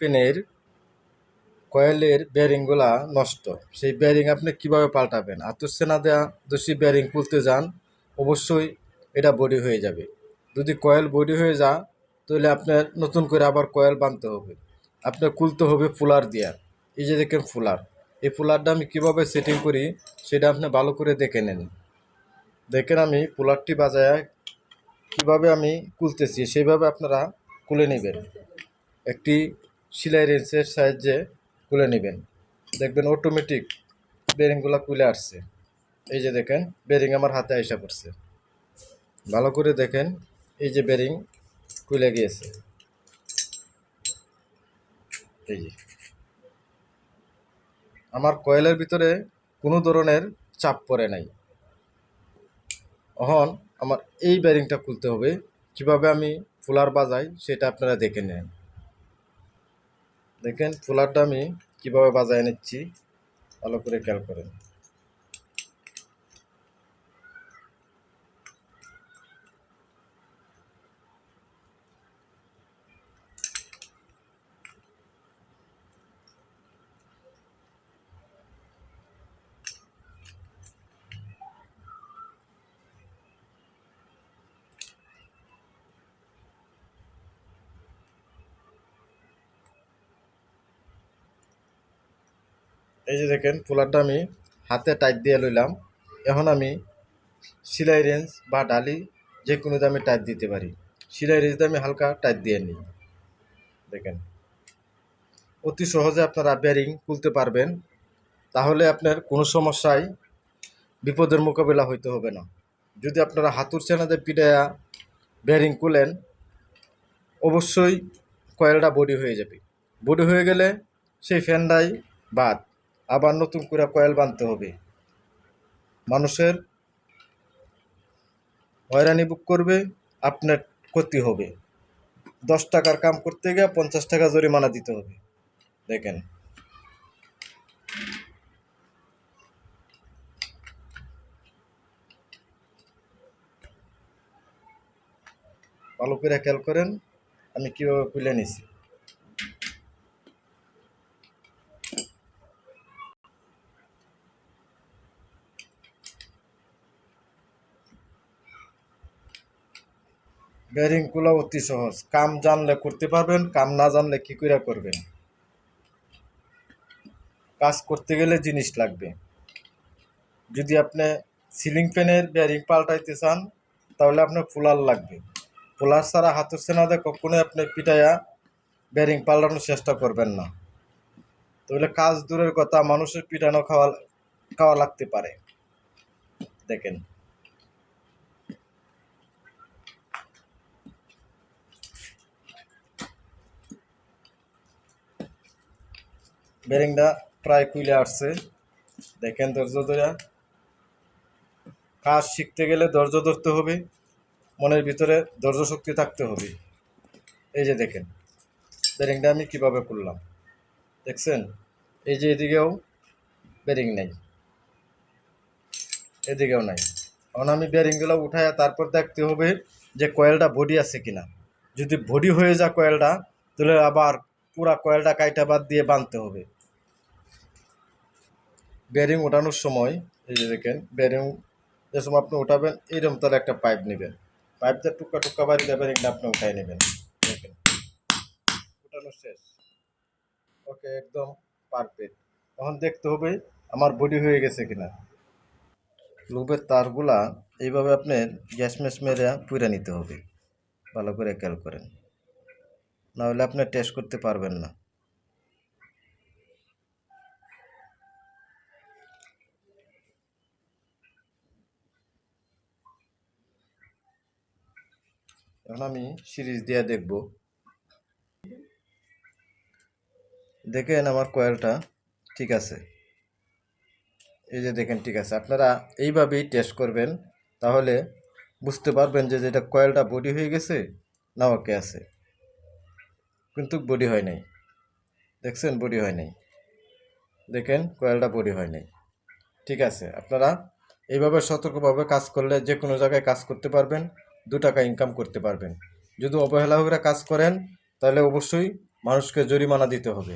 পেনের কয়েলের বেয়ারিংগুলা নষ্ট। সেই বেয়ারিং আপনি কীভাবে পাল্টাবেন? আতসেনা দেওয়া দোষী বেয়ারিং খুলতে যান, অবশ্যই এটা বডি হয়ে যাবে। যদি কয়েল বডি হয়ে যা তাহলে আপনার নতুন করে আবার কয়েল বানতে হবে। আপনার খুলতে হবে ফুলার দিয়া এই যে দেখেন ফুলার। এই ফুলারটা আমি কীভাবে সেটিং করি, সেটা আপনি ভালো করে দেখে নেন। দেখেন আমি ফুলারটি বাজায় কীভাবে আমি খুলতেছি সেইভাবে আপনারা খুলে নেবেন। একটি সেলাই রেঞ্চের সাহায্যে খুলে নেবেন। দেখবেন অটোমেটিক বেরিংগুলো খুলে আসছে। এই যে দেখেন বেরিং আমার হাতে আইসা পড়ছে। ভালো করে দেখেন, এই যে বেরিং খুলে গিয়েছে। এই যে। আমার কয়েলের ভিতরে কোনো ধরনের চাপ পড়ে নাই। এখন আমার এই বেরিংটা খুলতে হবে। কীভাবে আমি ফুলার বাজাই, সেটা আপনারা দেখে নেন। দেখেন ফুলারটা আমি কীভাবে বাজায় নিচ্ছি ভালো করে খেয়াল করেন। এই যে দেখেন ফুলারটা আমি হাতে টাইট দিয়ে লইলাম। এখন আমি সেলাই রেঞ্জ বা ডালি যে কোনো দামে টাইট দিতে পারি। সেলাই রেঞ্জটা আমি হালকা টাইট দিয়ে নিই। দেখেন, অতি সহজে আপনারা বেয়ারিং খুলতে পারবেন। তাহলে আপনার কোনো সমস্যায় বিপদের মোকাবিলা হইতে হবে না। যদি আপনারা হাতুর চেনাতে পিটায়া বেয়ারিং খুলেন, অবশ্যই কয়েলটা বডি হয়ে যাবে। বডি হয়ে গেলে সেই ফ্যানটাই বাদ। আবার নতুন করে কয়েল বানতে হবে। মানুষের হয়রানি বুক করবে, আপনার ক্ষতি হবে। দশ টাকার কাম করতে গিয়ে পঞ্চাশ টাকা জরিমানা দিতে হবে। দেখেন। ভালো করে খেয়াল করেন, আমি কীভাবে খুলে নিছি। বেরিং খোলা অতি সহজ। কাম জানলে করতে পারবেন, কাম না জানলে কী করে করবেন? কাজ করতে গেলে জিনিস লাগবে। যদি আপনি সিলিং ফ্যানের বেয়ারিং পাল্টাইতে চান, তাহলে আপনার ফুলার লাগবে। ফুলার ছাড়া হাতের সেনাতে কখনোই আপনি পিটাইয়া বেয়ারিং পাল্টানোর চেষ্টা করবেন না। তাহলে কাজ দূরের কথা, মানুষের পিটানো খাওয়া খাওয়া লাগতে পারে। দেখেন। বেরিংটা প্রায় কুইলে আসছে। দেখেন ধৈর্য ধরে কাজ শিখতে গেলে ধৈর্য ধরতে হবে, মনের ভিতরে ধৈর্য শক্তি থাকতে হবে। এই যে দেখেন বেরিংটা আমি কীভাবে করলাম দেখছেন? এই যে এদিকেও বেরিং নেই। এদিকেও নাই। এখন আমি বেরিংগুলো উঠায় তারপর দেখতে হবে যে কয়েলটা বডি আছে কিনা। যদি বডি হয়ে যায় কয়েলটা, তাহলে আবার পুরা কয়েলটা কাইটা বাদ দিয়ে বাঁধতে হবে। বেরিং ওঠানোর সময়, এই যে দেখেন, বেরিং যে সময় আপনি উঠাবেন এইরকম তাহলে একটা পাইপ নেবেন। পাইপটা টুকা টুকা বাড়ি দিয়ে বেরিংটা আপনি উঠাই নেবেন। দেখেন উঠানো শেষ। ওকে, একদম পারফেক্ট তখন দেখতে হবে আমার বডি হয়ে গেছে কিনা। লুপের তারগুলা এইভাবে আপনার গ্যাস ম্যাস মেরে পুড়ে নিতে হবে। ভালো করে খেয়াল করেন। নাহলে আপনি টেস্ট করতে পারবেন না। এখন আমি সিরিজ দিয়ে দেখব। দেখেন আমার কয়েলটা ঠিক আছে। এই যে দেখেন ঠিক আছে। আপনারা এইভাবেই টেস্ট করবেন, তাহলে বুঝতে পারবেন যে যেটা কয়েলটা বডি হয়ে গেছে না ওকে আছে। কিন্তু বডি হয় নাই। দেখছেন বডি হয় নাই। দেখেন কয়েলটা বডি হয় নাই। ঠিক আছে। আপনারা এইভাবে সতর্কভাবে কাজ করলে যে কোনো জায়গায় কাজ করতে পারবেন। দু টাকা ইনকাম করতে পারবেন। যদি অবহেলা কাজ করেন, তাহলে অবশ্যই মানুষকে জরিমানা দিতে হবে।